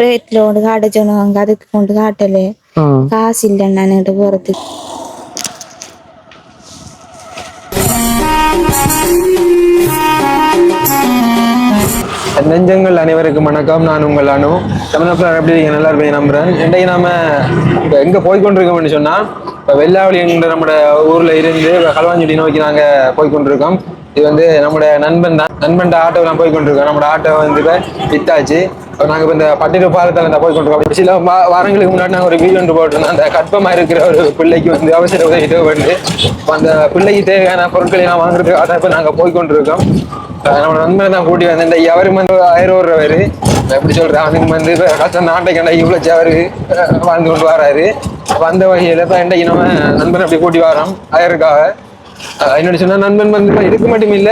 பிரேட்ல கொண்டு காட்ட சொன்னாங்க அதுக்கு கொண்டு காட்டல. காசு இல்லைண்ணா என்கிட்ட போறதுக்கு நெஞ்சங்கள் அனைவருக்கும் வணக்கம் நான் உங்கள் அனு தமிழ்நாட்டில் எப்படி இருக்கீங்க நல்லா இருப்பீங்க நம்புறேன் இன்றைக்கு நாம இப்போ எங்கே போய்கொண்டிருக்கோம்னு சொன்னா இப்போ வெள்ளாவளி என்ற நம்ம ஊர்ல இருந்து களவாஞ்சுடி நோக்கி நாங்க போய்கொண்டிருக்கோம் இது வந்து நம்முடைய நண்பன் தான். நண்பன் ஆட்டோ நான் போய்கொண்டிருக்கோம் நம்ம ஆட்டோ வந்து இப்போ வித்தாச்சு. நாங்கள் நாங்க இப்போ இந்த பட்டிரு பாலத்தில் இந்த போய்கொண்டிருக்கோம் சில வாரங்களுக்கு முன்னாடி நாங்கள் ஒரு வீடியோ ஒன்று போட்டிருந்தோம். அந்த கற்பமா இருக்கிற ஒரு பிள்ளைக்கு வந்து அவசர உதவி தேவைப்படுது. இப்போ அந்த பிள்ளைக்கு தேவையான பொருட்களை நான் வாங்குறதுக்காக தான் இப்போ நாங்கள் போய் கொண்டிருக்கோம். நம்ம நண்பனை தான் கூட்டி வந்தேன். இந்த எவரும் வந்து ஆயிரம் ரூபாய் எப்படி சொல்றேன்? அவனுக்கு வந்து இப்போ கஷ்டம் நாட்டை கண்டா இவ்வளோ அவரு வாழ்ந்து கொண்டு வராரு. வந்த அந்த இப்போ இன்றைக்கு நம்ம நண்பன் அப்படி கூட்டி வரோம். ஆயிரக்காக என்னோட சொன்ன நண்பன் வந்து இப்ப இதுக்கு மட்டும் இல்ல.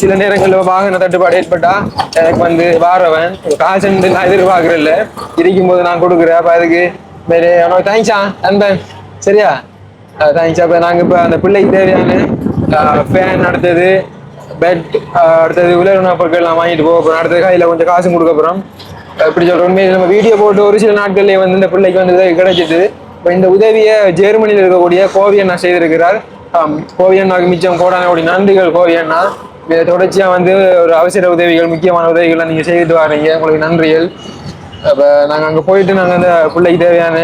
சில நேரங்களில் வாகன தட்டுப்பாடு ஏற்பட்டா எனக்கு வந்து வாரவன் காசு நான் எதிர்பார்க்கற இல்ல இருக்கும்போது நான் கொடுக்குறேன். அப்ப அதுக்கு மேலே உனக்கு தேங்க்ஸா நண்பன். சரியா? தேங்க்ஸ் அப்ப நாங்க இப்ப அந்த பிள்ளைக்கு தேவையான ஃபேன் அடுத்தது பெட் அடுத்தது உலக பொருட்கள் நான் வாங்கிட்டு போக போறோம் அடுத்தது கையில கொஞ்சம் காசு கொடுக்க போறோம். இப்படி சொல்றோம் நம்ம வீடியோ போட்டு ஒரு சில நாட்கள்லேயே வந்து இந்த பிள்ளைக்கு வந்து உதவி கிடைச்சிது. இப்போ இந்த உதவியை ஜெர்மனியில் இருக்கக்கூடிய கோவியை நான் செய்திருக்கிறார். கோவியண்ணாவுக்கு மிச்சம் கோடான நன்றிகள் கோவியண்ணா. இதை தொடர்ச்சியாக வந்து ஒரு அவசர உதவிகள் முக்கியமான உதவிகள்லாம் நீங்கள் செய்துட்டு வரீங்க. உங்களுக்கு நன்றிகள். அப்போ நாங்கள் அங்கே போயிட்டு நாங்கள் அந்த பிள்ளைக்கு தேவையான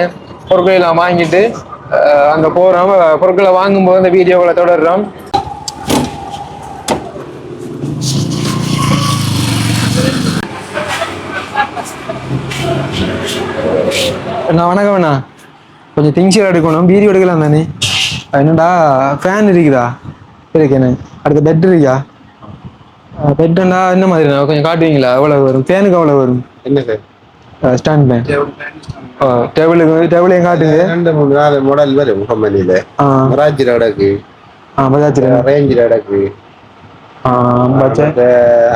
பொருட்களை எல்லாம் வாங்கிட்டு அங்கே போகிறோம் பொருட்களை வாங்கும்போது அந்த வீடியோக்களை தொடர்றோம். அண்ணா வணக்கம் அண்ணா. கொஞ்சம் திங்ஸ் எடுக்கணும். வீடியோ எடுக்கலாம் தானே? என்னடா ஃபேன் இருக்குதா? இருக்கேண்ணே அடுத்த பெட் இருக்கா? பெட்டுண்டா என்ன மாதிரிண்ணா கொஞ்சம் காட்டுவீங்களா? எவ்வளோ வரும்? ஃபேனுக்கு எவ்வளோ வரும்? என்ன சார் ஸ்டாண்ட் ஃபேன் டேபிளுக்கு டேபிளையும் காட்டுங்க? ரெண்டு மூணு நாலு மாடல் வரும் கம்பெனியில மராஜ் அடக்கு ஆ. பஜாஜ் ரேஞ்ச் அடக்கு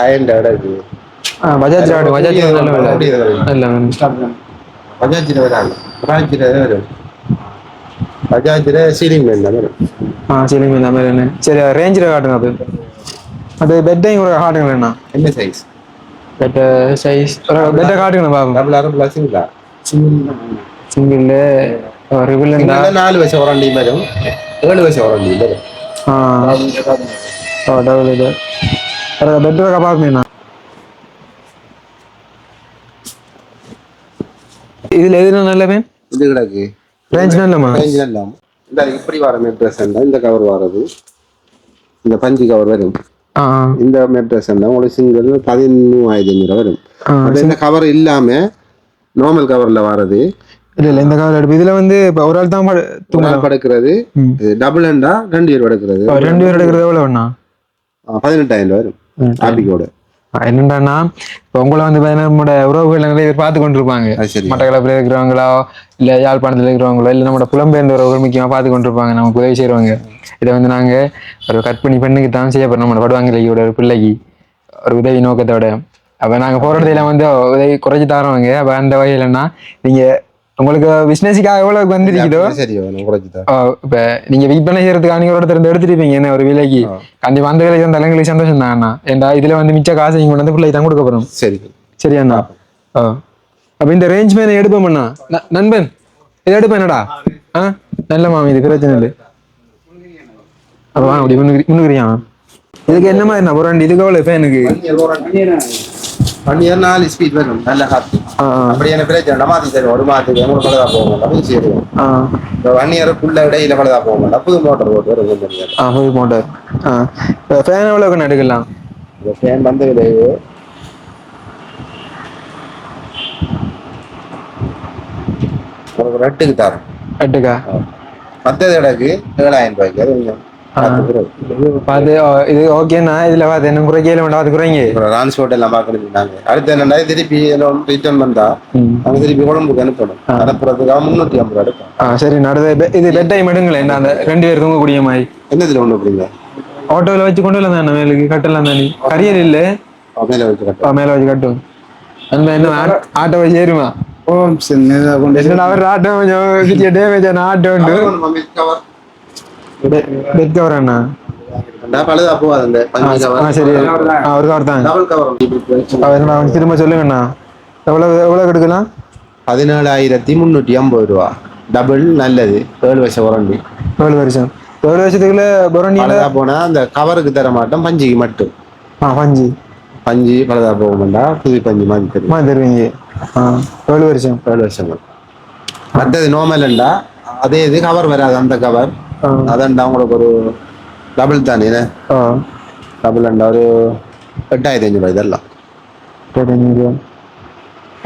அயன் அடக்கு பஜாஜ். பஜாஜ் நல்ல. நல்ல பஜாஜில் மராஜில் வரும் பஜாஜில் சீலிங் மேன் தான் ஆ சரிங்க இந்த மாதிரி என்ன சரி ரேஞ்சில் காட்டுங்க அது அது பெட்டையும் கூட காட்டுங்களேண்ணா என்ன சைஸ் பெட்ட சைஸ் பெட்டை காட்டுங்கண்ணா பாப்போம் டபுள் ஆறு பிளஸ்ங்களா சிங்கிள் ரிபிள் இருந்தா நாலு வருஷம் வாரண்டி வரும் ஏழு வருஷம் வாரண்டி வரும் ஆ ஓ டபுள் இது பெட் இருக்கா பார்ப்பீங்கண்ணா இதுல எது நல்ல பேன் இது கிடக்கு ரேஞ்ச் நல்லமா ரேஞ்ச் இல்லாம இந்த இப்படி வர மெட்ரஸ் இந்த கவர் வர்றது. இந்த பஞ்சு கவர் வரும். இந்த மெட்ரஸ் உங்களுக்கு சிங்கிள் பதிமூவாயிரத்தி ஐநூறு வரும். இந்த கவர் இல்லாம நார்மல் கவர்ல வர்றது. இல்ல இல்ல இந்த கவர் எடுப்பு. இதுல வந்து இப்ப ஒரு ஆள் தான் தூங்கலாம் படுக்கிறது. டபுள் ஹண்டா ரெண்டு பேர் படுக்கிறது. ரெண்டு பேர் எடுக்கிறது எவ்வளவு வேணா பதினெட்டாயிரம் வரும். டாபிக்கோட என்னண்டான்னா இப்போ உங்களை வந்து பார்த்தீங்கன்னா நம்மளோட உறவுகள் நிறைய பேர் பார்த்து கொண்டிருப்பாங்க. மட்டக்களப்பில் இருக்கிறவங்களோ இல்ல யாழ்ப்பாணத்துல இருக்கிறவங்களோ இல்ல நம்மளோட புலம்பெயர்ந்த உறவுகள் முக்கியமா பார்த்து கொண்டிருப்பாங்க நமக்கு உதவி செய்றவங்க. இதை வந்து நாங்க ஒரு கற்பனை பெண்ணுக்கு தான் செய்ய போறோம். நம்மளோட படுவாங்கலையோட ஒரு பிள்ளைக்கு ஒரு உதவி நோக்கத்தோட. அப்ப நாங்க போற இடத்துல வந்து உதவி குறைச்சி தரோங்க. அப்ப அந்த வகையிலன்னா நீங்க உங்களுக்கு பிசினஸுக்காக எவ்வளவு வந்திருக்குதோ? சரி நான் தான் இப்ப நீங்க விற்பனை செய்யறதுக்கு நீங்க இடத்துல இருந்து எடுத்துருப்பீங்க என்ன ஒரு விலைக்கு? அந்த விலைக்கு வந்தாலும் எங்களுக்கு சந்தோஷம் தான் அண்ணா. ஏன்டா இதுல வந்து மிச்ச காசை கொண்டு வந்து பிள்ளை தான் கொடுக்க போறோம். சரி. சரியா அண்ணா. அப்ப இந்த ரேஞ்ச் மேல எடுப்போம் அண்ணா. நண்பன் இது எடுப்பேனடா ஆ? நல்ல மாமி இது பிரச்சனை இல்லை. அப்ப அப்படி முன்னுக்கு முன்னுக்குறியா இதுக்கு என்ன மாதிரி ஒரு ரெண்டு இதுக்கு எவ்வளவு எனக்கு ஒன் இயர் நாலு ஸ்பீட் வரும் நல்ல ஆ, அப்படி என்ன பிரச்சனை மாத்தி தருவோம் ஒரு மாதத்துக்கு எங்களுக்கு பழுதா போக மாட்டோம் இப்போ ஒன் இயருக்குள்ள இடையில பழுதா போக மாட்டோம் புது மோட்டர் போட்டு வரும். ஆ போய் போட்டார் ஆ ஃபேன் எவ்வளவு கண்ணு எடுக்கலாம் இந்த ஃபேன் வந்த விளைவு உங்களுக்கு ரெட்டுக்கு தரோம் எட்டுக்கா மற்றது இடக்கு ஏழாயிரம் ரூபாய்க்கு அது. அது இது ஓகேண்ணா இதுல என்ன குறைக்கல வேண்டாம். அது குறைங்க. டிரான்ஸ்போர்ட் எல்லாம் பார்க்கணும் நாங்க அடுத்து என்னன்னா திருப்பி ரிட்டர்ன் வந்தா ம். நாங்க திருப்பி கொழம்புக்கு அனுப்பணும். அனுப்புறதுக்காக முந்நூற்றி ஐம்பது ஆ சரி நடுது பெ- இது பெட் டைம் எடுங்களேன். என்ன அந்த ரெண்டு பேர் தூங்கக்கூடிய மாதிரி. என்னதுல ஒண்ணு அப்படிங்க ஆட்டோவில் வச்சு கொண்டு வரலாம் தானே மேலுக்கு? கட்டலாம் தானே? கரியர் இல்லை? மேல வச்சு கட்டணும் ஆ, மேல வச்சு கட்டும் அந்த என்ன ஆட்டோ வச்சு ஏறுமா? ஓ சரி அவர் ஆட்டோ கொஞ்சம் டேமேஜ் ஆன ஆட்டோ உண்டு பெட் கவர் அண்ணா? பழுதா ஆ கவர் சரி. ஒரு கவர் தான். டபுள் கவர் அவர் என்ன அவன் திரும்ப சொல்லுங்கண்ணா. எவ்வளோ எவ்வளோ எடுக்கலாம் பதினேழாயிரத்தி முந்நூற்றி ஐம்பது ரூபா. டபுள் நல்லது. ஏழு வருஷம் வாரண்டி ஏழு வருஷம். ஏழு வருஷத்துக்குள்ள பொரண்டியில் பழுதா போனா அந்த கவருக்கு தர மாட்டோம் பஞ்சுக்கு மட்டும். ஆ பஞ்சு. பஞ்சு பழுதா போக மாட்டா புது பஞ்சு மாதிரி தெரியும். மா தருவீங்க ஆ ஏழு வருஷம். ஏழு வருஷங்கள் மற்றது நோமலண்டா அதே இது கவர் வராது அந்த கவர் டபுள் தானே? ஆ. டபுள் அண்டா ஒரு எட்டாயிரத்தி அஞ்சு ரூபாய் இதெல்லாம் சரிங்க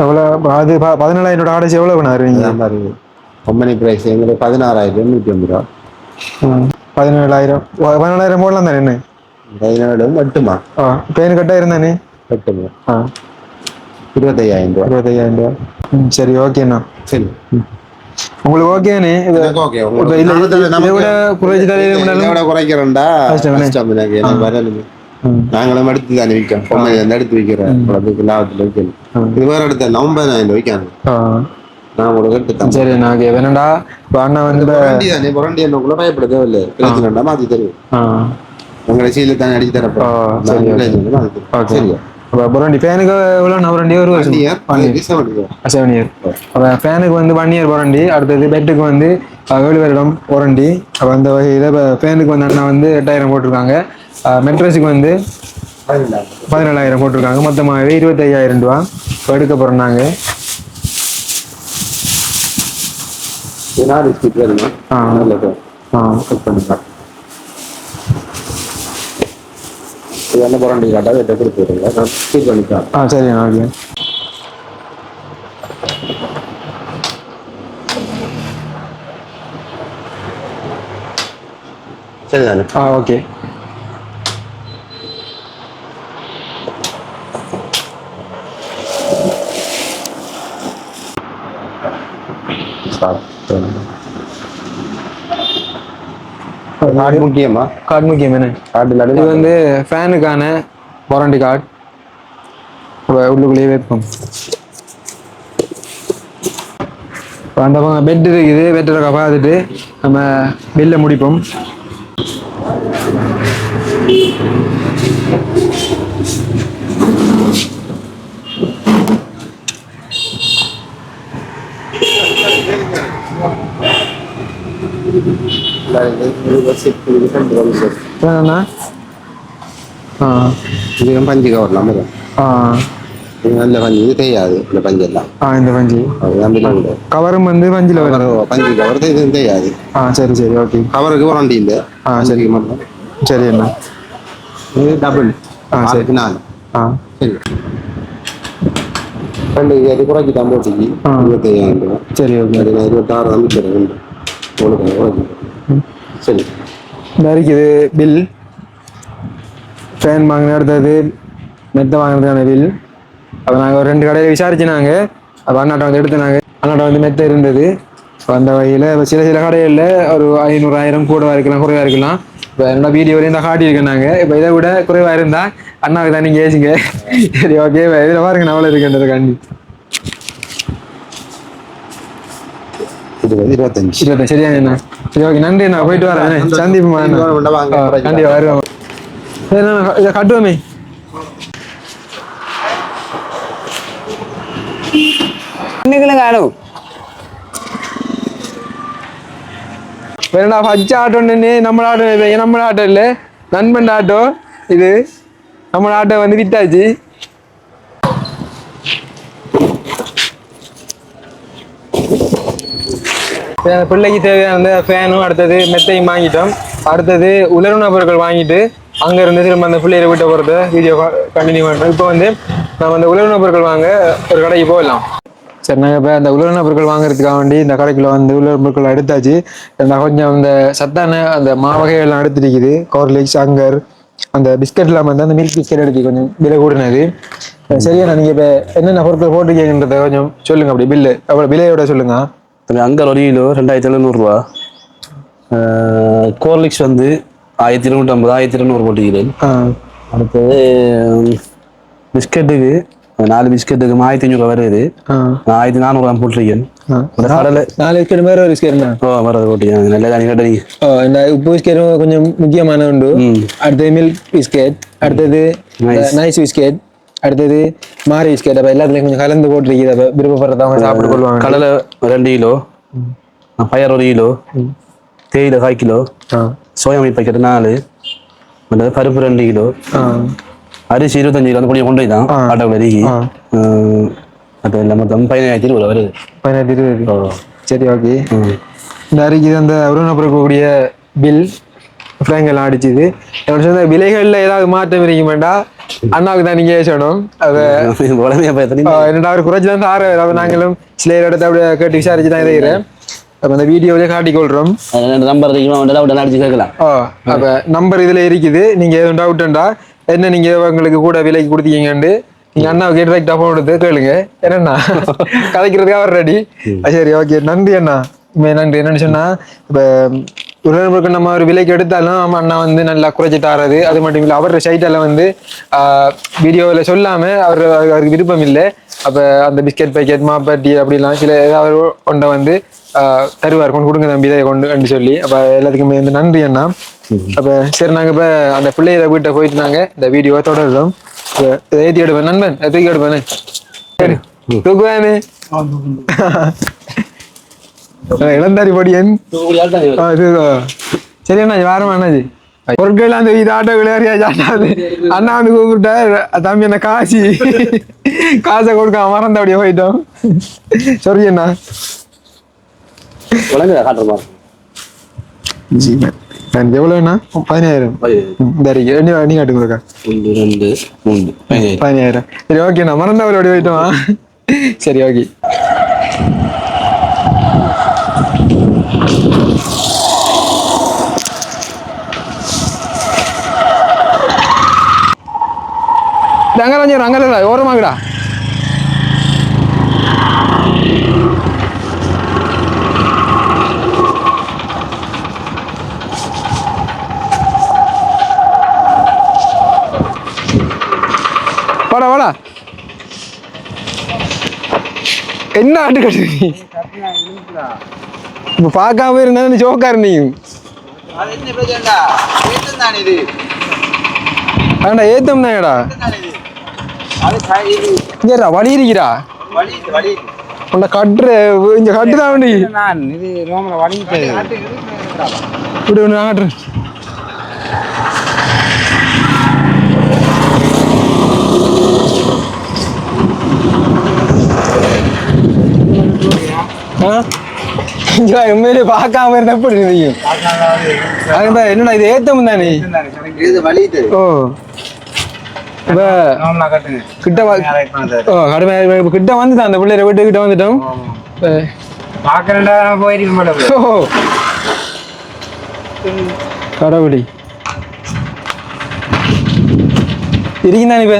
எவ்வளோ அது பதினேழாயிரம் ஆடைச்சு எவ்வளோ பண்ண வருவீங்க இதான் பாருங்க கம்பெனி பிரைஸ் எங்களுக்கு பதினாறாயிரத்தி நூற்றி ஐம்பது ரூபா. பதினேழாயிரம். பதினேழாயிரம் போடலாம் தானே என்ன? பதினேழு எட்டுமா? ஆ. பேன் கட்டாக இருந்தானே எட்டுமா? ஆ. இருபத்தையாயிரம் ரூபா. இருபத்தையாயிரம் ரூபா. ம் சரி ஓகேண்ணா சரி. உங்களுக்கு இல்ல, நானூத்தி இதை நமக்கு- விட குறைச்சு விட குறைக்கிறேன்டா? கஷ்டம் எனக்கு எனக்கு வரணுமே. நாங்களும் எடுத்து தானே விற்கிறோம். பொம்மை எடுத்து விற்கிறேன். லாபத்தில் விற்கணும். இது வேற எடுத்த ஒன்பதாயிரம் விற்காது ஆ. நான் உங்களுக்கு எடுத்து தரேன். சரி நான் வேணாண்டா இப்போ அண்ணா வந்து புரண்டி தானே புரண்டி என்னக்குள்ள பயப்பட தேவையில்லை. பிரச்சனைடா மாத்தி தருவேன். உங்களை சீல தானே அடிச்சு தரப்போ ஓகே. சரியா? புரண்டி ஃபேனுக்கு எவ்வளோ நான் புரண்டி? ஒரு வருஷம். ஒன் இயர் செவன் இயர் அப்போ ஃபேனுக்கு வந்து ஒன் இயர் வாரண்டி அடுத்தது பெட்டுக்கு வந்து ஏழு வருடம் வாரண்டி அப்போ அந்த வகையில் இப்போ ஃபேனுக்கு வந்து அண்ணா வந்து எட்டாயிரம் போட்டிருக்காங்க. மெட்ரஸுக்கு வந்து பதினேழாயிரம் போட்டிருக்காங்க. மொத்தமாகவே இருபத்தையாயிரம் ரூபா இப்போ எடுக்க போகிறோம் நாங்கள் ஆ. ஆ. கட் பண்ணிக்கலாம் இது என்ன புரண்டி காட்டா இதை கொடுத்து விடுங்க நான் ஸ்பீட் பண்ணிக்கலாம் ஆ சரிண்ணா ஓகே சரிதானே? ஆ ஓகே. கார்டு முக்கியமா? கார்டு முக்கியம் என்ன? கார்டு இது வந்து ஃபேனுக்கான வாரண்டி கார்டு. உள்ளுக்குள்ளேயே வைப்போம். அந்த பக்கம் பெட் இருக்குது. பெட்டில் பார்த்துட்டு நம்ம பில்லை முடிப்போம். என்னண்ணா ஆ. இது பஞ்சு கவர்லாம் வரும் நல்ல பஞ்சு. இது தெரியாது இந்த பஞ்சு எல்லாம். இந்த பஞ்சு. கவரும் வந்து பஞ்சில் வரும். பஞ்சு கவர் இது தெரியாது ஆ சரி சரி ஓகே. கவருக்கு வாரண்டி இல்லை. ஆ, சரி. மட்டும். சரி அண்ணா. இது டபுள் ஆ, சரி. நாலு. ஆ. சரி. ரெண்டு இது குறைச்சி தான் போட்டுக்கு ஆ. இருபத்தையாயிரம் சரி ஓகே. நான் இருபத்தாறு தான் தரேன் உங்களுக்கு குறைச்சி சரி இருக்குது பில். ஃபேன் வாங்கின அடுத்தது மெத்த வாங்கினதுக்கான பில் அப்போ நாங்கள் ஒரு ரெண்டு கடையில் விசாரிச்சு நாங்கள் அப்போ அண்ணாட்ட வந்து எடுத்துனாங்க. அண்ணாட்ட வந்து மெத்த இருந்தது. அப்ப அந்த வகையில் இப்போ சில சில கடைகளில் ஒரு ஐநூறாயிரம் கூடவாக இருக்கலாம் குறைவாக இருக்கலாம். இப்போ என்னோட வீடியோவில் தான் காட்டியிருக்கேன் நாங்கள் இப்போ இதை விட குறைவாக இருந்தால் அண்ணாவுக்கு தான் நீங்கள் ஏசுங்க. சரி ஓகே இதில் பாருங்க நான் எவ்வளோ கண்டி. இருபது இருபத்தஞ்சு. இருபத்தி சரியா அண்ணா? சரி ஓகே நன்றி நான் போயிட்டு வரேன். சந்திப்போம் அண்ணா வாங்க ஆ, கண்டிப்பா வருவோம் இதை கட்டுவோமே. காணும் வேணா ஃபர்ஸ்ட் ஆட்டோ நின்று நம்ம ஆட்டோ இது நம்ம ஆட்டோ இல்லை. நண்பன் ஆட்டோ இது. நம்ம ஆட்டோ வந்து வித்தாச்சு பி- பிள்ளைக்கு தேவையான அந்த ஃபேனும் அடுத்தது மெத்தையும் வாங்கிட்டோம். அடுத்தது உலர்ண பொருட்கள் வாங்கிட்டு அங்கே இருந்து திரும்ப அந்த பிள்ளைகளை விட்ட போகிறத வீடியோ கண்டினியூ பண்ணுறோம் இப்போ வந்து நம்ம அந்த உலர்ண பொருட்கள் வாங்க ஒரு கடைக்கு போகலாம். சரி நாங்கள் இப்போ அந்த உலர்ண பொருட்கள் வாங்குறதுக்காக வேண்டி இந்த கடைக்குள்ள வந்து உலர் பொருட்கள் எடுத்தாச்சு. இந்த கொஞ்சம் இந்த சத்தான அந்த மாவகைகள்லாம் எடுத்துருக்குது. கோர்லிக்ஸ் அங்கர் அந்த பிஸ்கட் இல்லாமல் வந்து அந்த மில்க் பிஸ்கட் எடுத்து கொஞ்சம் விலை கூடினது. சரியா நீங்கள் இப்போ என்னென்ன பொருட்கள் போட்டிருக்கீங்கன்றத கொஞ்சம் சொல்லுங்க அப்படி பில்லு அவ்வளோ விலையோட சொல்லுங்க. அங்கே ஒரு கிலோ ரெண்டாயிரத்தி எழுநூறுவா கோர்லிக்ஸ் வந்து ஆயிரத்தி இருநூற்றி ஐம்பது ஆயிரத்தி இருநூறு போட்டுக்கிறேன். அடுத்தது பிஸ்கட்டுக்கு நாலு பிஸ்கட்டுக்கு ஆயிரத்தி அஞ்சூறுவா வருது. நான் ஆயிரத்தி நானூறுவா போட்டிருக்கேன். நாலு பிஸ்கட் மாதிரி ஒரு பிஸ்கட் ஓ வரது போட்டிருக்கேன் நல்ல காணி கேட்டீங்க. ஓ இந்த உப்பு பிஸ்கெட் கொஞ்சம் முக்கியமான உண்டு. அடுத்தது மில்க் பிஸ்கெட். அடுத்தது. Nice biscuit. அடுத்தது மாரி பிஸ்கெட் அப்போ எல்லாத்துலேயும் கொஞ்சம் கலந்து போட்டிருக்குது அப்போ விருப்பப்படுறதவங்க சாப்பிட்டு கொள்வாங்க. கடலை ரெண்டு கிலோ பயர் ஒரு கிலோ தேயிலை கால் கிலோ சோயா மீட் பாக்கெட் நாலு பருப்பு ரெண்டு கிலோ அரிசி இருபத்தஞ்சு கிலோ கொஞ்சம் கொண்டு போய் தான். ஆட்டோ வரைக்கு. அது இல்லை மொத்தம் பதினாயிரத்தி இருபது வருது. பதினெட்டு இருபது. சரி ஓகே. இந்த அறிக்கை அந்த உருவனப்படக்கூடிய பில் ஃப்ரேங்கெல்லாம் அடிச்சுது. விலைகளில் ஏதாவது மாற்றம் இருக்க வேண்டாம் அண்ணாவுக்கு தான் பார்த்தீங்க ஆஹ் என்னடா அவர் குறைச்சி தான் தார அப்போ நாங்களும் சில இடத்த அப்படியே கேட்டு விசாரிச்சு தான் இருக்கிறேன் அப்போ அந்த வீடியோவிலே காட்டிக்கொள்கிறோம் நம்பர் அடிச்சு கேட்கலாம். அப்போ நம்பர் இதில் இருக்குது. நீங்கள் எதுவும் டவுட்டுண்டா என்ன நீங்கள் உங்களுக்கு கூட விலைக்கு கொடுத்தீங்கன்னு நீங்கள் அண்ணாவுக்கு டிரெக்டாக ஃபோன் எடுத்து கேளுங்க. என்னண்ணா? கதைக்கிறதுக்கு அவர் ரெடி சரி ஓகே நன்றி அண்ணா. நன்றி. என்னன்னு சொன்னால் இப்போ உடனுக்கு நம்ம ஒரு விலைக்கு எடுத்தாலும் நம்ம அண்ணா வந்து நல்லா குறைச்சி தாரது. அது மட்டும் இல்லை அவர் சைட்டில் வந்து வீடியோவில் சொல்லாமல் அவர் அவருக்கு விருப்பம் இல்லை. அப்போ அந்த பிஸ்கெட் பேக்கெட் மாப்பாட்டி அப்படிலாம் சில ஏதாவது கொண்ட வந்து தருவார். கொண்டு கொடுங்க தம்பி இதை கொண்டு கண்டு சொல்லி. அப்போ எல்லாத்துக்குமே வந்து நன்றி அண்ணா. அப்போ சரி நாங்கள் இப்போ அந்த பிள்ளைகளை வீட்டை போயிட்டு நாங்கள் இந்த வீடியோவை தொடர்றோம். இதை ஏற்றி எடுப்பேன் நண்பன்? தூக்கி எடுப்பேனே? சரி. தூக்குவானே? இளந்தாரி படியன். சரி அண்ணா வாரம் அண்ணாஜி பொருட்கள் அந்த இது ஆட்டோ விளையாடியா ஜாட்டாது அண்ணா வந்து கூப்பிட்டா தம்பி என்ன காசி? காசை கொடுக்க மறந்து அப்படியே போயிட்டோம். சரி அண்ணா. எவ்வளோண்ணா பதினாயிரம். நீ நீ காட்டு கொடுக்கா ஒன்று ரெண்டு மூணு பதினேழு பதினாயிரம். சரி ஓகேண்ணா மறந்து அப்படி போயிட்டோமா சரி ஓகே. அங்கே கொஞ்சம் அங்கே இல்லை ஓரமாகடா வாடா வாடா என்ன ஆட்டு கட்டு நீ இப்போ பார்க்காம இருந்தா நீ ஜோக்காரு நீ வேண்டா ஏத்தம் தான்டா இங்கடா வழி இருக்கிறா உன்னை கட்டுற இங்க கட்டுதான் வேண்டி. இப்படி ஒன்று காட்டுறேன். ஆ? இங்க உண்மையிலே பார்க்காம இருந்தா எப்படி அதுதான் என்னடா இது ஏத்தம் தானே? ஓ. இப்ப கிட்ட வா ஓ கடுமை இப்ப கிட்ட வந்துட்டான் அந்த பிள்ளைய வீட்டு கிட்ட வந்துட்டோம். கடவுளி. இருக்குதான் இப்ப?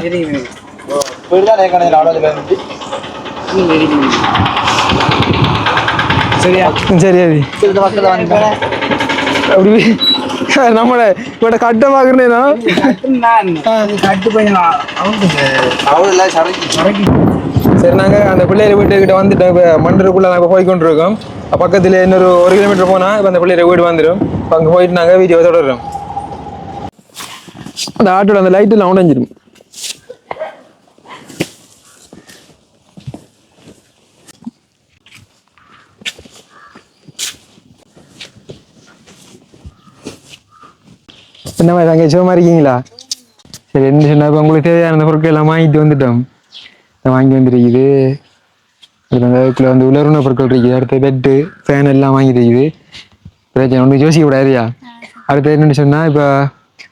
சரியா? சரி சரி அப்படி நம்மள இவட கட்ட பாக்குறேன்னா சரி நாங்க அந்த பிள்ளைய வீட்டுக்கிட்ட வந்துட்டோம் இப்போ மண்டருக்குள்ள நாங்கள் போய் கொண்டிருக்கோம் பக்கத்துல இன்னொரு ஒரு கிலோமீட்டர் போனா இப்போ அந்த பிள்ளைய வீடு வந்துடும் இப்போ அங்கே போயிட்டு நாங்கள் வீடியோ தொடர்றோம். அந்த ஆட்டோட அந்த லைட் எல்லாம் உடஞ்சிடும் என்ன மாதிரி அங்கே சும்மா இருக்கீங்களா? சரி என்ன சொன்னா இப்போ உங்களுக்கு தேவையான அந்த பொருட்கள் எல்லாம் வாங்கிட்டு வந்துட்டோம். வாங்கி வந்துருக்குது. அடுத்து வந்து உலர்ன பொருட்கள் இருக்குது அடுத்த பெட்டு ஃபேன் எல்லாம் வாங்கி இருக்குது பிரச்சனை ஒன்று யோசிக்க கூடாதுயா அடுத்து என்னென்னு சொன்னால் இப்போ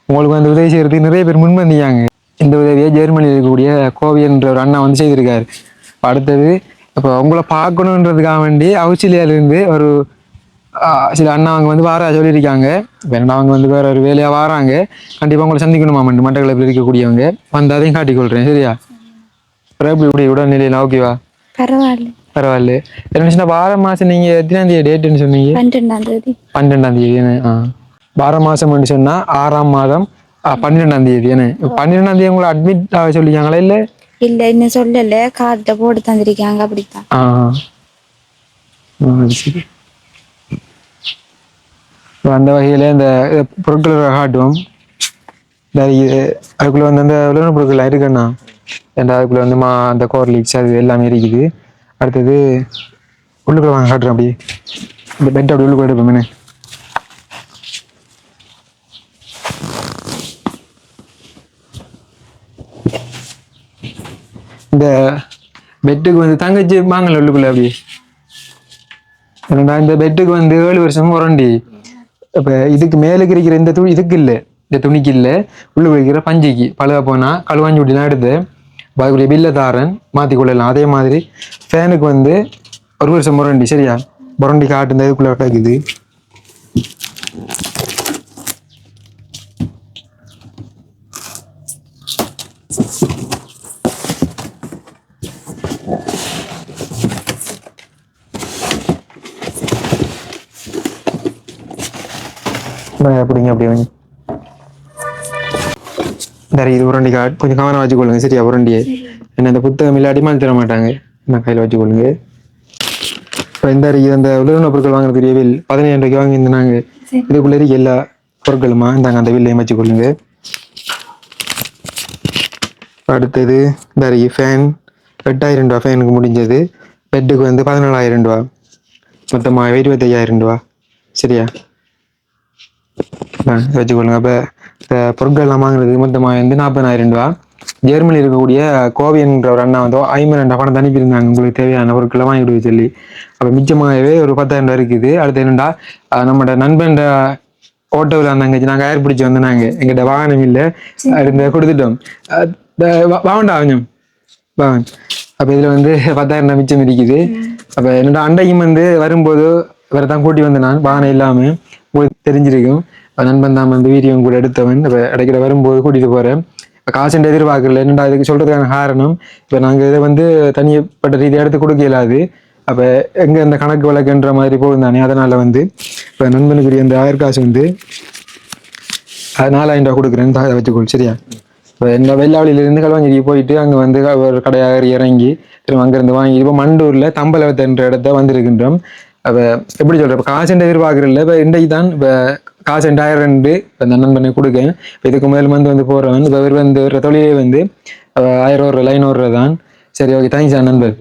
உங்களுக்கு வந்து உதவி செய்கிறதுக்கு நிறைய பேர் முன் வந்தீங்க இந்த உதவியை ஜெர்மனியில் இருக்கக்கூடிய கோவியன்ற ஒரு அண்ணா வந்து செய்திருக்காரு. அடுத்தது இப்போ உங்களை பார்க்கணுன்றதுக்காக வேண்டி அவுச்சிலியாலேருந்து ஒரு சில அண்ணா அவங்க வந்து வாரா சொல்லியிருக்காங்க. என்னடா அவங்க வந்து வேற ஒரு வேலையாக வாராங்க. கண்டிப்பாக உங்களை சந்திக்கணுமா மண்டு மட்டக்களப்பில் இருக்கக்கூடியவங்க? வந்து அதையும் காட்டிக்கொள்கிறேன் சரியா? எப்படி இப்படி உடல்நிலையில் ஓகேவா பரவாயில்ல. பரவாயில்ல. என்ன வார மாதம் நீங்கள் எத்தனாம் தேதி டேட்டுன்னு சொன்னீங்க? பன்னெண்டாம் தேதி. பன்னெண்டாம் தேதி ஆ. வார மாதம் சொன்னா ஆறாம் மாதம் பன்னிரெண்டாம் தேதி என்ன? பன்னிரெண்டாம் தேதி உங்களை அட்மிட் ஆக சொல்லிக்காங்களா இல்லை? இல்ல இன்னும் சொல்லல. கார்ட்ட போட்டு தந்திருக்காங்க அப்படித்தான். ஆ ஆ, சரி. அந்த வகையில் இந்த இத பொருட்களை காட்டுவோம் இந்த அதுக்குள்ளே வந்து அந்த விளையாட்டு பொருட்கள் இருக்குண்ணா அதுக்குள்ளே வந்து மா அந்த கோர் லீக்ஸ் அது எல்லாமே இருக்குது. அடுத்தது உள்ளுக்குள்ள வாங்க காட்டுறேன் அப்படி இந்த பெட் அப்படி உள்ளுக்குள்ள எடுப்போம் இந்த பெட்டுக்கு வந்து தங்கச்சி வாங்கல உள்ளுக்குள்ள அப்படி இந்த பெட்டுக்கு வந்து ஏழு வருஷம் உரண்டி இப்ப இதுக்கு மேலுக்கு இருக்கிற இந்த துணி இதுக்கு இல்லை. இந்த துணிக்கு இல்லை. உள்ளே இருக்கிற பஞ்சிக்கு பழுக போனா கழுவாஞ்சி விட்டுலாம் எடுத்து அதுக்குரிய தாரன் மாற்றி கொள்ளலாம். அதே மாதிரி ஃபேனுக்கு வந்து ஒரு வருஷம் முரண்டி சரியா? முரண்டி காட்டு இந்த இதுக்குள்ள இருக்குது அப்படிங்க அப்படி வாங்க சரி இது உருண்டி கார்டு கொஞ்சம் கவனம் வச்சுக்கொள்ளுங்க சரியா உருண்டியை. என்ன இந்த புத்தகம் இல்லாட்டி மாதிரி தர மாட்டாங்க. நான் கையில் வச்சுக்கொள்ளுங்க இப்போ இந்த அறிக்கை அந்த உலக பொருட்கள் வாங்குற பெரிய வில் பதினேழு ரூபாய்க்கு வாங்கியிருந்தாங்க இதுக்குள்ள இருக்க எல்லா பொருட்களுமா? இந்தாங்க அந்த வில்லையும் வச்சுக்கொள்ளுங்க அடுத்தது இந்த அறிக்கை ஃபேன் எட்டாயிரம் ரூபா ஃபேனுக்கு முடிஞ்சது. பெட்டுக்கு வந்து பதினாலாயிரம் ரூபா. மொத்தமாக இருபத்தையாயிரம் ரூபா. சரியா? வச்சுக்கொள்ளுங்க. அப்போ இந்த பொருட்கள்லாம் வாங்குறது மொத்தமாக வந்து நாற்பதாயிரம் ரூபா. ஜெர்மனி இருக்கக்கூடிய கோவியன்ற ஒரு அண்ணா வந்து ஐம்பது ரெண்டா பணம் அனுப்பியிருந்தாங்க. உங்களுக்கு தேவையான பொருட்களை வாங்கி கொடுக்க சொல்லி. அப்போ மிச்சமாகவே ஒரு பத்தாயிரம் ரூபா இருக்குது. அடுத்து என்னடா அஹ் நம்மட நண்பன் ஓட்டோவில் வந்தாங்க நாங்கள் ஏர் பிடிச்சி வந்தாங்க எங்கிட்ட வாகனம் இல்லை. இந்த கொடுத்துட்டோம். வாங்கண்டா கொஞ்சம். வாங்க அப்போ இதில் வந்து பத்தாயிரம் ரூபாய் மிச்சம் இருக்குது. அப்போ என்னோட அண்டையும் வந்து வரும்போது இவரை தான் கூட்டி வந்தேன் நான் வாகனம் இல்லாமல் தெரிஞ்சிருக்கும். நண்பன் தான் வந்து வீடியோ கூட எடுத்தவன். இப்போ இடைக்கிற வரும்போது கூட்டிட்டு போறேன். இப்போ காசுண்டு எதிர்பார்க்கல. என்னடா இதுக்கு சொல்றதுக்கான காரணம்? இப்போ நாங்கள் இதை வந்து தனிப்பட்ட ரீதியாக எடுத்து கொடுக்க இயலாது அப்போ எங்க இந்த கணக்கு வழக்குன்ற மாதிரி போகுந்தானே அதனால் அதனால வந்து இப்போ நண்பனுக்குரிய அந்த ஆயிரம் காசு வந்து அது நாலாயிரம் ரூபா கொடுக்குறேன்னு அதை வச்சுக்கொள். சரியா? இப்போ இந்த வெள்ளாவளியிலேருந்து களுவாஞ்சேரி போயிட்டு அங்கே வந்து ஒரு கடையாக இறங்கி திரும்ப அங்கேருந்து வாங்கி இப்போ மண்டூரில் தம்பலவத்தன்ற இடத்த வந்திருக்கின்றோம். அப்போ எப்படி சொல்கிறேன் இப்போ காசு எதிர்பார்க்குறதில்ல. இப்போ இன்றைக்கு தான் இப்போ காசு ரெண்டாயிரம் ரெண்டு இப்போ இந்த நண்பனை கொடுக்கேன். இப்போ இதுக்கு முதல் வந்து வந்து போகிறவன் இப்போ இவர் வந்து ஒரு தொழிலே வந்து ஆயிரம் ஒரு லைன் ஒரு தான். சரி ஓகே தேங்க்ஸ் நண்பர்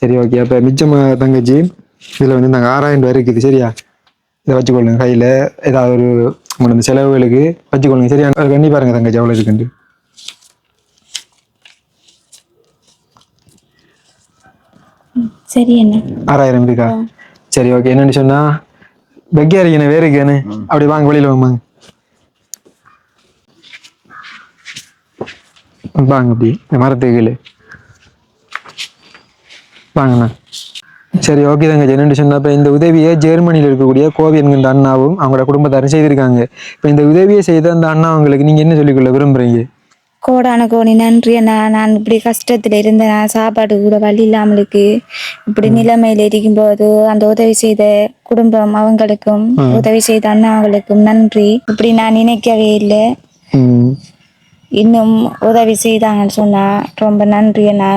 சரி ஓகே அப்போ மிச்சமாக தங்கச்சி இதில் வந்து நாங்கள் ஆறாயிரம் ரூபாய் இருக்குது. சரியா? இதை வச்சுக்கொள்ளுங்க. கையில் ஏதாவது ஒரு உங்களோட செலவுகளுக்கு வச்சுக்கொள்ளுங்க. சரியா? அது கண்ணி பாருங்க தங்கச்சி எவ்வளோ இருக்குண்டு சரி என்ன ஆறாயிரம் இருக்கா? சரி ஓகே என்னன்னு சொன்னா வெக்கையா இருக்கேன் வேற இருக்கேன்னு அப்படி வாங்க வெளியில வாங்க வாங்க. அப்படி. இந்த மரத்துக்கு வாங்கண்ணா. சரி ஓகே தாங்க. என்னென்னு சொன்னா இப்போ இந்த உதவியை ஜெர்மனியில் இருக்கக்கூடிய கோவி என்கின்ற அண்ணாவும் அவங்களோட குடும்பத்தாரும் செய்திருக்காங்க. இப்போ இந்த உதவியை செய்த அந்த அண்ணா அவங்களுக்கு நீங்க என்ன சொல்லிக்கொள்ள விரும்புறீங்க? கோடான கோடி நன்றி அண்ணா. நான் இப்படி கஷ்டத்துல இருந்தேன் நான் சாப்பாடு கூட வழி இல்லாமலுக்கு இப்படி நிலைமையில இருக்கும்போது அந்த உதவி செய்த குடும்பம் அவங்களுக்கும் உதவி செய்த அண்ணா அவங்களுக்கும் நன்றி. இப்படி நான் நினைக்கவே இல்லை. இன்னும் உதவி செய்தாங்கன்னு சொன்னா ரொம்ப நன்றி அண்ணா.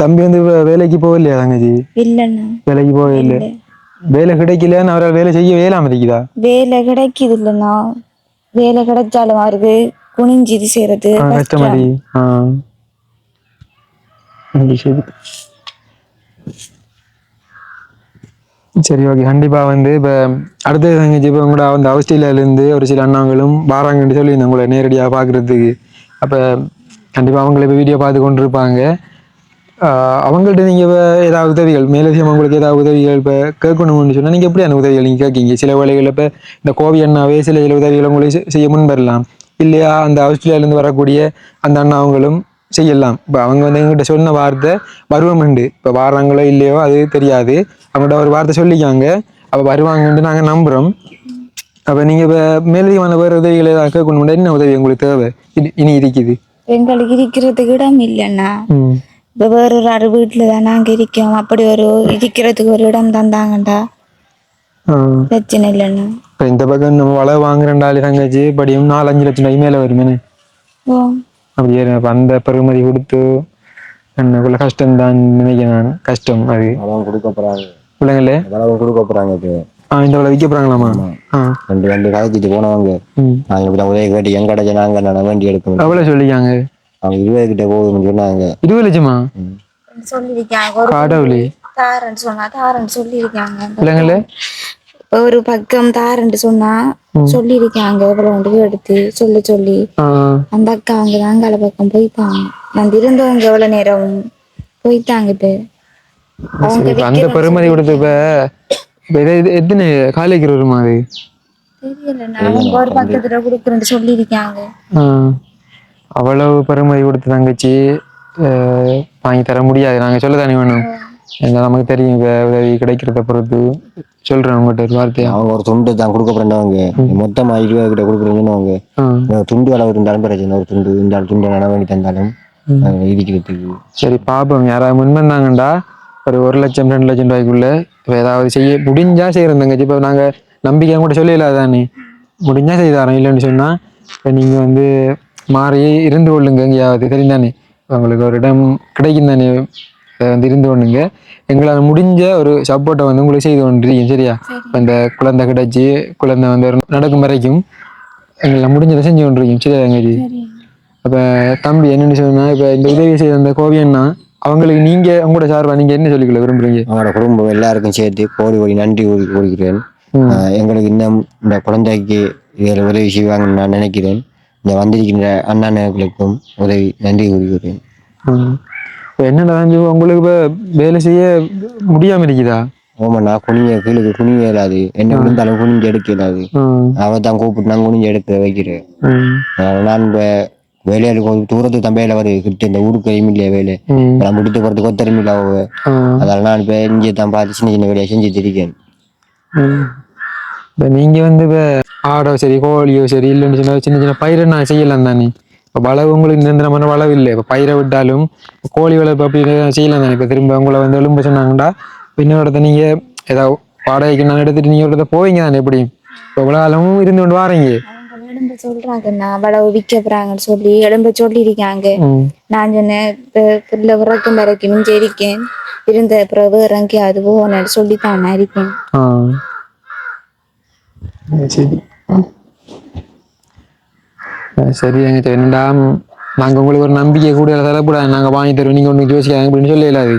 தம்பி வந்து வேலைக்கு போகலையா தங்கச்சி? இல்லைண்ணா. வேலைக்கு போகவே இல்லை. வேலை கிடைக்கலன்னு அவரால் வேலை செய்ய வேலாம இருக்குதா? வேலை கிடைக்குது இல்லைண்ணா. வேலை கிடைச்சாலும் அவருக்கு குனிஞ்சு இது செய்யறது சரி ஓகே. கண்டிப்பா வந்து இப்ப அடுத்தது தங்கச்சி இப்போ கூட வந்து இருந்து ஒரு சில அண்ணாங்களும் வாராங்கன்னு சொல்லி உங்களை நேரடியா பாக்குறதுக்கு. அப்ப கண்டிப்பா அவங்கள இப்போ வீடியோ பார்த்து கொண்டு இருப்பாங்க அவங்கள்ட்ட நீங்க இப்ப ஏதாவது உதவிகள் மேலதிகம் உங்களுக்கு ஏதாவது உதவிகள் இப்ப கேட்கணும்னு சொன்னா நீங்க எப்படியான உதவிகள் நீங்க கேட்கீங்க? சில வேலைகள் இப்ப இந்த கோவி அண்ணாவே சில சில உதவிகளை உங்களுக்கு செய்ய முன் வரலாம். இல்லையா? அந்த ஆஸ்திரேலியால இருந்து வரக்கூடிய அந்த அண்ணா அவங்களும் செய்யலாம். இப்ப அவங்க வந்து எங்கிட்ட சொன்ன வார்த்தை வருவமண்டு இப்ப வாராங்களோ இல்லையோ அது தெரியாது. அவங்கள்ட்ட ஒரு வார்த்தை சொல்லிக்காங்க. அப்ப வருவாங்கன்னு நாங்க நம்புறோம். அப்ப நீங்க இப்ப மேலதிகமான வேறு உதவிகள் ஏதாவது கேட்கணும்னா என்ன உதவி உங்களுக்கு தேவை? இனி- இருக்குது. எங்களுக்கு இருக்கிறதுக்கு இடம் இல்லைண்ணா. இப்போ வேறொரு ஆறு வீட்டில் தான் நாங்கள் இருக்கோம். அப்படி ஒரு இருக்கிறதுக்கு ஒரு இடம் தந்தாங்கண்டா. பிரச்சனை இல்லைண்ணா இப்போ இந்த பக்கம் நம்ம வள வாங்குறண்டாலே தங்கச்சி படியும் நாலு அஞ்சு லட்சம் ரூபாய் மேலே வருமேனே ஓ அப்படியே அப்போ அந்த பெருமதி கொடுத்து என்னக்குள்ள கஷ்டம் தான் நினைக்கிறேன் நான் கஷ்டம் அது அதான் கொடுக்க போறாங்க பிள்ளைங்களே அதான் கொடுக்க போறாங்க இப்போ ஆ இந்த விலை விற்க போகிறாங்களாமா ஆ ரெண்டு ரெண்டு கதைச்சிட்டு போனவங்க நாங்க இப்படி உதவி கேட்டு எங்க கிடைச்சா நாங்க நான் வண்டி எடுக்கணும் எவ்வளோ சொல்லிக்காங்க அவங்க இருபது கிட்ட போகுதுன்னு சொன்னாங்க இருபது லட்சமா சொல்லியிருக்காங்க ஒரு கடவுளே தாரன்னு சொன்னா தாரன்னு சொல்லியிருக்காங்க இல்லைங்களே ஒரு பக்கம் தாரன்னு சொன்னா சொல்லியிருக்காங்க இவ்வளவு எடுத்து சொல்லி சொல்லி. அந்த அக்கா அவங்க தாங்கால பக்கம் போயிட்டாங்க நான் இருந்தவங்க எவ்வளவு நேரம் இப்ப அந்த பெருமதி கொடுத்து இப்ப எத்தனை காலேஜ் ஒரு ஆ, அவ்வளவு பெருமதி கொடுத்து தங்கச்சி வாங்கி தர முடியாது. நாங்க சொல்ல தானே வேணும் ஏன்னா நமக்கு தெரியும் இப்ப உதவி கிடைக்கிறத பொறுத்து சொல்றேன் உங்ககிட்ட ஒரு வார்த்தையா? அவங்க ஒரு துண்டு தான் கொடுக்க போறேன்னுவாங்க மொத்தமா இருபது கிட்ட கொடுக்குறேன்னு ஆ, ஒரு துண்டு அளவு இருந்தாலும் பிரச்சனை ஒரு துண்டு. இந்த துண்டு நட வேண்டி தந்தாலும் இருக்கிறதுக்கு சரி பாப்போம் யாராவது முன் வந்தாங்கண்டா? ஒரு ஒரு லட்சம் ரெண்டு லட்சம் ரூபாய்க்குள்ள இப்ப ஏதாவது செய்ய முடிஞ்சா செய்யறோம் தங்கச்சி இப்ப நாங்க நம்பிக்கை கூட சொல்லல தானே முடிஞ்சா செய்தாரோம் இல்லைன்னு சொன்னா இப்ப நீங்க வந்து மாறி இருந்து கொள்ளுங்க எங்கேயாவது. தெரிந்தானே உங்களுக்கு ஒரு இடம் கிடைக்கும் தானே வந்து இருந்து கொள்ளுங்க. எங்களால் முடிஞ்ச ஒரு சப்போர்ட்டை வந்து உங்களுக்கு செய்து கொண்டிருக்கீங்க சரியா? இந்த குழந்தை கிடைச்சி குழந்தை வந்து நடக்கும் வரைக்கும் எங்களால் முடிஞ்சதை செஞ்சு கொண்டிருக்கீங்க சரியா தங்கச்சி அப்ப தம்பி என்னன்னு சொன்னா இப்ப இந்த உதவி செய்த அந்த கோவியன்னா அவங்களுக்கு நீங்க உங்களோட சார்பா நீங்க என்ன சொல்லிக்கொள்ள விரும்புறீங்க? அவங்களோட குடும்பம் எல்லாருக்கும் சேர்த்து கோடி கோடி நன்றி கூறி கூறுகிறேன். எங்களுக்கு இன்னும் இந்த குழந்தைக்கு இதில் உதவி செய்வாங்கன்னு நான் நினைக்கிறேன். இந்த வந்திருக்கின்ற அண்ணாநர்களுக்கும் உதவி நன்றி கூறுகிறேன். இப்ப என்னடா உங்களுக்கு இப்ப வேலை செய்ய முடியாம இருக்குதா? ஓமண்ணா குனிய கீழே குனிய இயலாது. என்ன விழுந்தாலும் குனிஞ்சு எடுக்க இயலாது. அவ தான் கூப்பிட்டு நான் குனிஞ்சு எடுக்க வைக்கிறேன். நான் இப்போ வேலையில் கொஞ்சம் தூரத்துக்கு தான் வேலை வருது. கிட்ட இந்த ஊருக்கு இல்லையா வேலை? நான் முடித்து போகிறதுக்கு ஒத்தரும் இல்லை அவ. அதனால நான் இப்போ இங்கே தான் பார்த்து சின்ன சின்ன வேலையை செஞ்சுட்டு இருக்கேன். ம். இப்ப நீங்க வந்து இப்ப ஆடோ சரி கோழியோ சரி இல்லைன்னு சொன்னா சின்ன சின்ன பயிரை நான் செய்யலாம் தானே? இப்ப வளவு உங்களுக்கு நிரந்தரமான வளவு இல்லை. இப்ப பயிரை விட்டாலும் கோழி வளர்ப்பு அப்படி செய்யலாம் தானே. இப்ப திரும்ப உங்களை வந்து எலும்பு சொன்னாங்கடா இன்னொருத்த நீங்க ஏதாவது வாடகைக்கு நான் எடுத்துட்டு நீங்க ஒருத்த போவீங்க தானே எப்படி? இப்போ இவ்வளோ காலமும் இருந்து கொண்டு வாரீங்க. எலும்ப சொல்றாங்கண்ணா அவ்வளவு விற்க போறாங்கன்னு சொல்லி எலும்ப சொல்லியிருக்காங்க. நான் சொன்னேன் புள்ள உறக்கும் வரைக்கும் இங்கே இருக்கேன் இருந்த பிறகு இறங்கி அது போகணும்னு சொல்லித்தான் நான் இருக்கேன். ஆ. சரி. சரி எங்க என்னடா நாங்க உங்களுக்கு ஒரு நம்பிக்கை கூட தரக்கூடாது. நாங்க வாங்கி தருவோம். நீங்க ஒண்ணு யோசிக்காங்க அப்படின்னு சொல்லி இல்லாது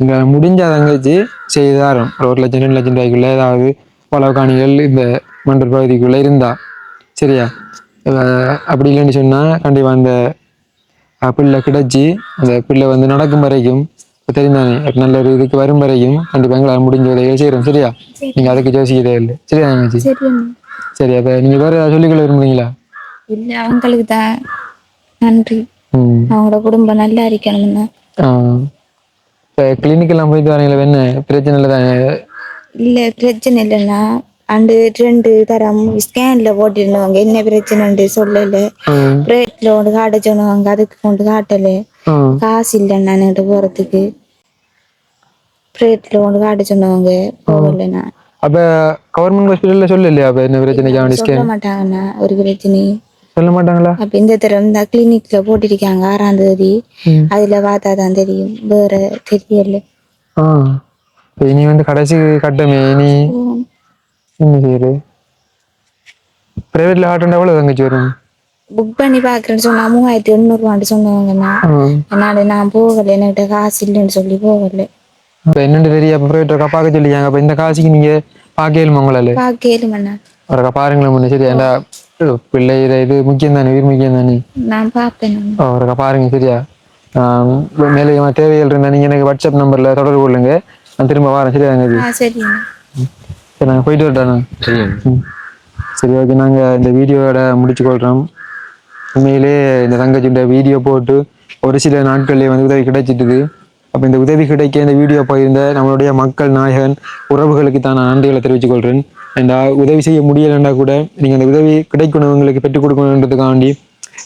இங்க முடிஞ்ச தங்கச்சி செய்து தரோம் ஒரு ஒரு லட்சம் ரெண்டு லட்சம் ரூபாய்க்குள்ள ஏதாவது பல காணிகள் இந்த மண்டல் பகுதிக்குள்ள இருந்தா. சரியா? அப்படி இல்லைன்னு சொன்னா கண்டிப்பா அந்த பிள்ளை கிடைச்சி அந்த பிள்ளை வந்து நடக்கும் வரைக்கும் தெரிந்தானே நல்ல ஒரு இதுக்கு வரும் வரைக்கும் கண்டிப்பா எங்களால் முடிஞ்ச உதவியை செய்யறோம் சரியா? நீங்க அதுக்கு யோசிக்க தேவையில்லை சரியா தங்கச்சி சரி அண்ணா. சரி அப்ப நீங்க வேற சொல்லிக்கொள்ள விரும்புறீங்களா? இல்ல அவங்களுக்கு தான் நன்றி அவங்களோட குடும்பம் நல்லா இருக்கணும்னா. இப்ப கிளினிக் எல்லாம் போயிட்டு வரீங்களா என்ன? பிரச்சனை இல்லை தானே? இல்ல பிரச்சனை இல்லைன்னா அந்த ரெண்டு தரம் ஸ்கேன்ல போட்டிருந்தவங்க என்ன பிரச்சனைன்னு சொல்லல. பிரைவேட்ல கொண்டு காட்ட சொன்னவங்க அதுக்கு கொண்டு காட்டல. காசு இல்லைன்னா என்கிட்ட போறதுக்கு. பிரைவேட்ல கொண்டு காட்ட சொன்னவங்க போகலண்ணா. அப்ப கவர்மெண்ட் ஹாஸ்பிட்டல்ல சொல்லலையா அப்ப என்ன பிரச்சனைக்கு சொல்ல மாட்டாங்கண்ணா ஒரு பிரச்சனையும். சொல்ல மாட்டாங்களா அப்ப இந்த தரம் இந்த கிளினிக்ல போட்டிருக்காங்க ஆறாம் தேதி. அதுல பார்த்தா தான் தெரியும். வேற தெரியல. ஆ. இனி வந்து கடைசி கட்டமே இனி என்ன செய்யுது பிரைவேட்ல ஆட்டோண்டா எவ்வளவு தங்கச்சி வரும்? புக் பண்ணி பாக்குறேன்னு சொன்னா மூவாயிரத்தி எண்ணூறுவான்னு சொன்னவங்கண்ணா ஆ. என்னால நான் போகல என்கிட்ட காசு இல்லைன்னு சொல்லி போகல. இப்ப என்னன்னு தெரியும் அப்ப பிரைவேட் ஒருக்கா பார்க்க சொல்லிக்காங்க. அப்ப இந்த காசுக்கு நீங்க பார்க்கலுமா உங்களால? பா கேளுமண்ணா ஒருக்கா பாருங்களேன் முன்ன சரியா? ஏன்டா பிள்ளை இது முக்கியம் தானே உயிர் முக்கியம் தானே நான் பாருங்க சரியா மேலே தேவைகள் இருந்தா நீங்க எனக்கு வாட்ஸ்அப் நம்பர்ல தொடர்பு கொள்ளுங்க நான் திரும்ப வரேன் சரியா சரிண்ணா சரி நாங்கள் போயிட்டு வரட்டாண்ணா சரி ம். சரி ஓகே நாங்கள் இந்த வீடியோவோட முடிச்சு கொள்கிறோம் உண்மையிலே இந்த தங்கச்சியோட வீடியோ போட்டு ஒரு சில நாட்கள்லேயே வந்து உதவி கிடைச்சிட்டுது அப்போ இந்த உதவி கிடைக்க இந்த வீடியோ போயிருந்த நம்மளுடைய மக்கள் நாயகன் உறவுகளுக்கு தான் நான் நன்றிகளை தெரிவித்துக் கொள்கிறேன் இந்த உதவி செய்ய முடியலைன்னா கூட நீங்கள் அந்த உதவி கிடைக்கணுங்களுக்கு பெற்றுக் கொடுக்கணுன்றதுக்காண்டி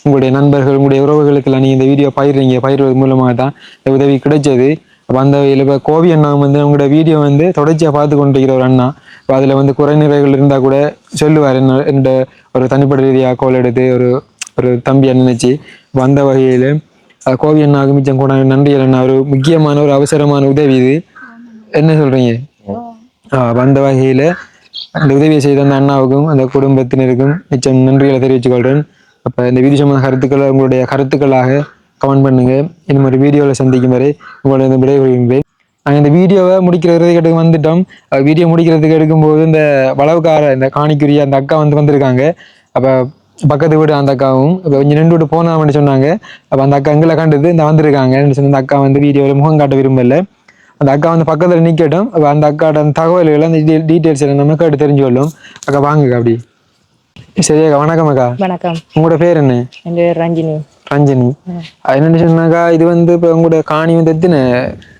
உங்களுடைய நண்பர்கள் உங்களுடைய உறவுகளுக்கெல்லாம் நீங்கள் இந்த வீடியோ பயிர்றீங்க பயிர்வது மூலமாக தான் இந்த உதவி கிடைச்சது. அப்போ அந்த இப்போ கோவி அண்ணா வந்து உங்களோட வீடியோ வந்து தொடர்ச்சியாக பார்த்து கொண்டிருக்கிற ஒரு அண்ணா. இப்போ அதில் வந்து குறைநிறைகள் இருந்தால் கூட சொல்லுவார். என்ன என்னோட ஒரு தனிப்பட்ட ரீதியாக கோல் எடுத்து ஒரு ஒரு தம்பியை நினைச்சு அந்த வகையில் கோவி அண்ணாவுக்கு மிச்சம் கூட நன்றிகள் அண்ணா. ஒரு முக்கியமான ஒரு அவசரமான உதவி இது. என்ன சொல்கிறீங்க அந்த வகையில் அந்த உதவியை செய்த அந்த அண்ணாவுக்கும் அந்த குடும்பத்தினருக்கும் மிச்சம் நன்றிகளை தெரிவித்துக் கொள்கிறேன் அப்போ இந்த வீடியோ சம்பந்த கருத்துக்களை உங்களுடைய கருத்துக்களாக கமெண்ட் பண்ணுங்க. இந்த மாதிரி வீடியோவில் சந்திக்கும் வரை உங்களை இந்த விடைபெறுகின்றேன். நாங்கள் இந்த வீடியோவை முடிக்கிறதுக்கு எடுக்க வந்துட்டோம். வீடியோ முடிக்கிறதுக்கு எடுக்கும்போது இந்த வளவுக்கார இந்த காணிக்குரிய அந்த அக்கா வந்து வந்திருக்காங்க. அப்போ பக்கத்து வீடு அந்த அக்காவும் இப்போ கொஞ்சம் ரெண்டு வீடு போனாமன்னு சொன்னாங்க. அப்போ அந்த அக்கா எங்களை கண்டது இந்த வந்திருக்காங்க சொன்ன அந்த அக்கா வந்து வீடியோவில் முகம் காட்ட விரும்பலை. அந்த அக்கா வந்து பக்கத்தில் நிற்கட்டும் அப்போ அந்த அக்காவோட அந்த தகவல்கள் அந்த டீட்டெயில்ஸ் எல்லாம் நம்ம கேட்டு தெரிஞ்சு கொள்ளும் அக்கா வாங்குங்க அப்படி சரியாக்கா வணக்கம் அக்கா. வணக்கம். உங்களோட பேர் என்ன? என் பேர் ரஞ்சினி. ரஞ்சனி. என்னன்னு சொன்னாக்கா இது வந்து இப்போ உங்களோட காணி வந்து எத்தனை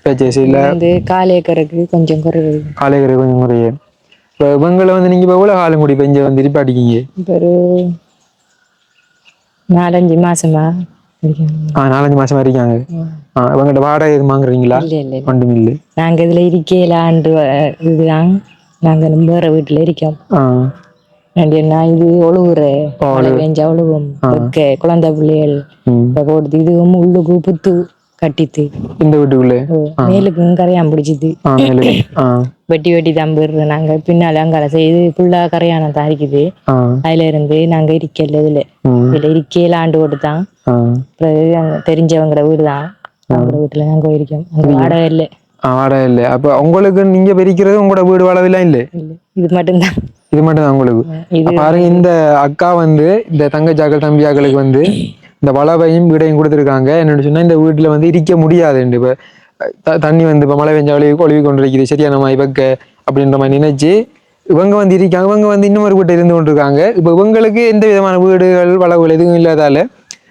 பேச்சஸ் இல்லை? வந்து கால் ஏக்கருக்கு கொஞ்சம் குறைவு. காலைகரை கொஞ்சம் முறையே இப்போ இவங்களை வந்து நீங்கள் இப்போ எவ்வளோ காலம் கூடி இப்போ இங்கே வந்து இருப்பாட்டிக்கிங்க இப்போ ஒரு நாலஞ்சு மாசமா. ஆ நாலஞ்சு மாசமா இருக்காங்க. ஆ. இவங்ககிட்ட வாடகை எதுவும் வாங்குறீங்களா. ஒன்றும் இல்லை. நாங்க இதுல இருக்கலாண்டு இதுதான். நாங்க நம்ம வேற வீட்டுல இருக்கோம். ஏன்னா இது ஒழுகுற மழை பெஞ்சா ஒழுகும் குழந்தை பிள்ளைகள் போடுது. இதுவும் உள்ளுக்கு புத்து. கட்டித்து. இந்த வீட்டுக்குள்ளே? ஓ, மேலுக்கும் கரையான் பிடிச்சிது வெட்டி வெட்டி தான் போயிடுறோம் நாங்க. பின்னால அங்கால செய்து ஃபுல்லா கரையானம் தான் இருக்குது. அதுல இருந்து நாங்க இருக்கல இதுல. இதுல இருக்கல ஆண்டு போட்டு தான் ஆ. பிறகு அங்க தெரிஞ்சவங்கள வீடு தான் அவங்க வீட்டுல நாங்க இருக்கோம் அங்க வாடகை இல்லை. வாடகை இல்லை. அப்போ உங்களுக்கு நீங்கள் பிரிக்கிறது உங்களோட வீடு வாடகைலாம் இல்லை? இது மட்டும்தான். இது மட்டும் தான் உங்களுக்கு பாருங்க இந்த அக்கா வந்து இந்த தங்கச்சாக்கள் தம்பியாக்களுக்கு வந்து இந்த வளவையும் வீடையும் கொடுத்துருக்காங்க. என்னன்னு சொன்னா இந்த வீட்டுல வந்து இருக்க முடியாது இப்ப தண்ணி வந்து இப்ப மழை பெஞ்சா ஒழுவி ஒழுவி கொண்டிருக்குது. சரியா நம்ம இவக்க அப்படின்ற மாதிரி நினைச்சு இவங்க வந்து இருக்காங்க. இவங்க வந்து இன்னொரு வீட்டை இருந்து கொண்டிருக்காங்க. இப்ப இவங்களுக்கு எந்த விதமான வீடுகள் வளவுகள் எதுவும் இல்லாதால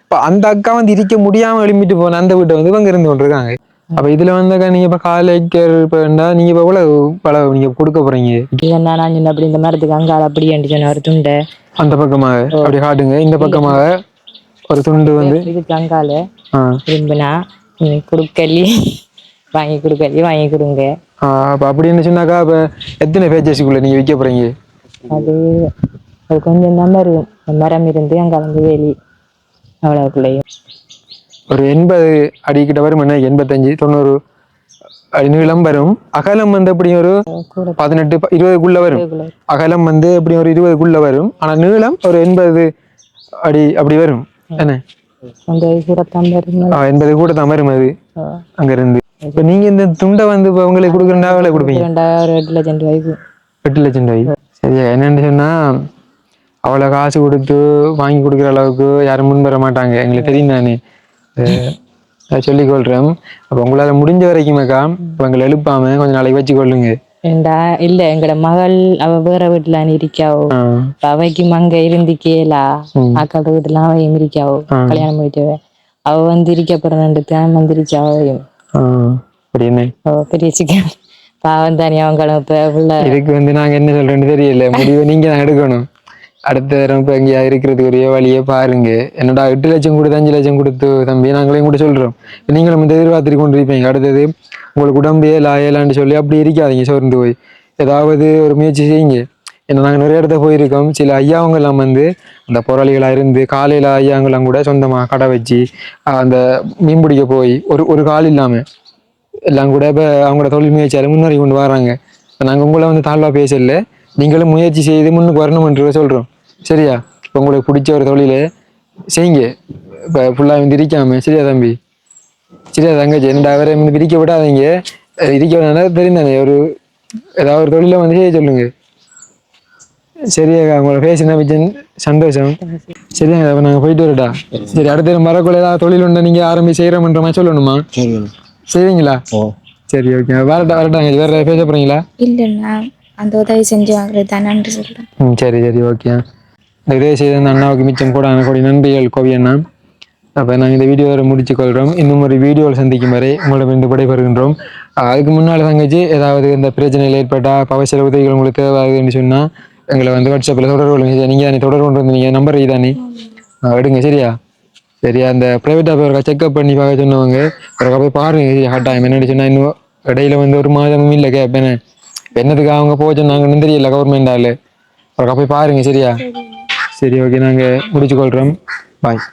இப்ப அந்த அக்கா வந்து இருக்க முடியாம எழுப்பிட்டு போன அந்த வீட்டை வந்து இவங்க இருந்து கொண்டிருக்காங்க. அப்ப இதுல வந்து அக்கா நீங்க இப்ப காலைக்கர் இப்ப வேண்டா நீங்க இப்ப எவ்வளவு வளவு நீங்க கொடுக்க போறீங்க? இல்லைன்னா நான் அப்படி இந்த மரத்துக்கு அங்கால அப்படி சொன்ன ஒரு துண்டை. அந்த பக்கமாக அப்படி காட்டுங்க. இந்த பக்கமாக ஒரு துண்டு வந்து இதுக்கு அங்கால ஆ, விரும்பினா கொடுக்கலி. வாங்கி கொடுக்கலி வாங்கி கொடுங்க. அப்ப அப்படின்னு சொன்னாக்கா அப்ப எத்தனை பேஜஸ்க்குள்ள நீங்க விற்க போறீங்க? அது அது கொஞ்சம் தான் இந்த மரம் இருந்து அங்க வந்து வேலி அவ்வளவுக்குள்ளேயும். ஒரு எண்பது அடிக்கிட்ட வரும் என்ன எண்பத்தஞ்சு தொண்ணூறு அடி நீளம் வரும். அகலம் வந்து எப்படி ஒரு பதினெட்டு இருபதுக்குள்ள வரும். அகலம் வந்து எப்படி ஒரு இருபதுக்குள்ள வரும். ஆனா நீளம் ஒரு எண்பது அடி அப்படி வரும். எண்பது கூட தான் வரும் அது அங்க இருந்து இப்ப நீங்க இந்த துண்டை வந்து இப்ப உங்களுக்கு கொடுக்குறா எவ்வளவு கொடுப்பீங்க? ரெண்டாயிரம் எட்டு லட்சம் ரூபாய்க்கு எட்டு லட்சம் ரூபாய். சரியா? என்னன்னு சொன்னா அவ்வளோ காசு கொடுத்து வாங்கி கொடுக்குற அளவுக்கு யாரும் முன் வர மாட்டாங்க. எங்களுக்கு தெரியும் தானே சொல்லிக் கொள்றேன். அப்போ உங்களால முடிஞ்ச வரைக்குமேக்கா இப்போ எங்களை எழுப்பாம கொஞ்சம் நாளைக்கு வச்சு கொள்ளுங்க ஏண்டா? இல்ல எங்கட மகள் அவ வேற வீட்டுல இருக்காவோ அவைக்கு அங்க இருந்து கேளா அக்காட வீட்டுல அவையும் இருக்காவோ கல்யாணம் போயிட்டு அவ வந்து இருக்க என்ன அவ பெரிய சிக்கன் பாவம் தானே அவங்களும் இப்ப உள்ள. இதுக்கு வந்து நாங்க என்ன சொல்றேன்னு தெரியல. முடிவு நீங்க தான் எடுக்கணும். அடுத்த தரம் இப்போ எங்கேயா இருக்கிறதுக்கு ஒரே வழியே பாருங்க. என்னடா எட்டு லட்சம் கொடுத்து அஞ்சு லட்சம் கொடுத்து தம்பி நாங்களையும் கூட சொல்றோம். நீங்களும் வந்து எதிர்பார்த்துட்டு கொண்டு இருப்பீங்க அடுத்தது உங்களுக்கு உடம்பு ஏலா ஏலான்னு சொல்லி அப்படி இருக்காதீங்க சோர்ந்து போய். ஏதாவது ஒரு முயற்சி செய்யுங்க. ஏன்னா நாங்கள் நிறைய இடத்த போயிருக்கோம். சில ஐயாவங்கெல்லாம் வந்து அந்த போராளிகளாக இருந்து காலையில் ஐயாங்கெல்லாம் கூட சொந்தமாக கடை வச்சு அந்த மீன் பிடிக்க போய் ஒரு ஒரு கால் இல்லாமல் எல்லாம் கூட இப்போ அவங்களோட தொழில் முயற்சியால் முன்னேறி கொண்டு வராங்க. இப்போ நாங்கள் உங்களை வந்து தாழ்வாக பேசல. நீங்களும் முயற்சி செய்து முன்னுக்கு வரணும்ன்ற சொல்கிறோம் சரியா? இப்போ உங்களுக்கு பிடிச்ச ஒரு தொழிலை செய்யுங்க. இப்போ ஃபுல்லாக வந்து இருக்காமல் சரியா தம்பி? சரியா தங்கச்சி ரெண்டு அவரை வந்து பிரிக்க விடாதீங்க? அஹ் இருக்க விடாத? தெரிந்தானே ஒரு ஏதாவது ஒரு தொழிலை வந்து செய்ய சொல்லுங்க. சரியாக்கா உங்களை பேசினா மிச்சம் சந்தோஷம். சரியாங்க அப்போ நாங்கள் போயிட்டு வரட்டா சரி அடுத்த மரக்குள்ள ஏதாவது தொழில் உண்டா? நீங்கள் ஆரம்பி செய்கிறோம்ன்ற மாதிரி சொல்லணுமா? சரி செய்வீங்களா? ஓ. சரி ஓகே வரட்டா வரட்டாங்க வேற பேச போறீங்களா? இல்லை நான் அந்த உதவி செஞ்சு வாங்குறது தான் நன்றி சொல்றேன். ம் சரி சரி ஓகே இந்த உதவி செய்த அந்த அண்ணாவுக்கு மிச்சம் கூட கோடி நன்றிகள் கோவி அண்ணா. அப்போ நாங்கள் இந்த வீடியோவை முடிச்சு கொள்கிறோம் இன்னும் ஒரு வீடியோவில் சந்திக்கும் வரை உங்களிடம் விடைபெறுகின்றோம். அதுக்கு முன்னால் தங்கச்சி ஏதாவது இந்த பிரச்சனைகள் ஏற்பட்டால் இப்போ அவசர உதவிகள் உங்களுக்கு தேவையாகுதுன்னு சொன்னால் எங்களை வந்து வாட்ஸ்அப்பில் தொடர்பு கொள்ளுங்க. நீங்கள் தானே தொடர்பு கொண்டு வந்தீங்க. நம்பர் தானே? எடுங்க. சரியா? சரியா? அந்த ப்ரைவேட்டாக போய் ஒருக்கா செக்அப் பண்ணி பார்க்க சொன்னவங்க ஒருக்கா போய் பாருங்க. சரியா? கட்டாயம் என்னன்னு சொன்னால் இன்னும் இடையில வந்து ஒரு மாதமும் இல்லை கேட்பேன் என்னதுக்கு அவங்க போக சொன்னாங்கன்னு தெரியல கவர்மெண்ட் ஆளு. ஒருக்கா போய் பாருங்க. சரியா? சரி ஓகே நாங்கள் முடிச்சு கொள்கிறோம் பாய்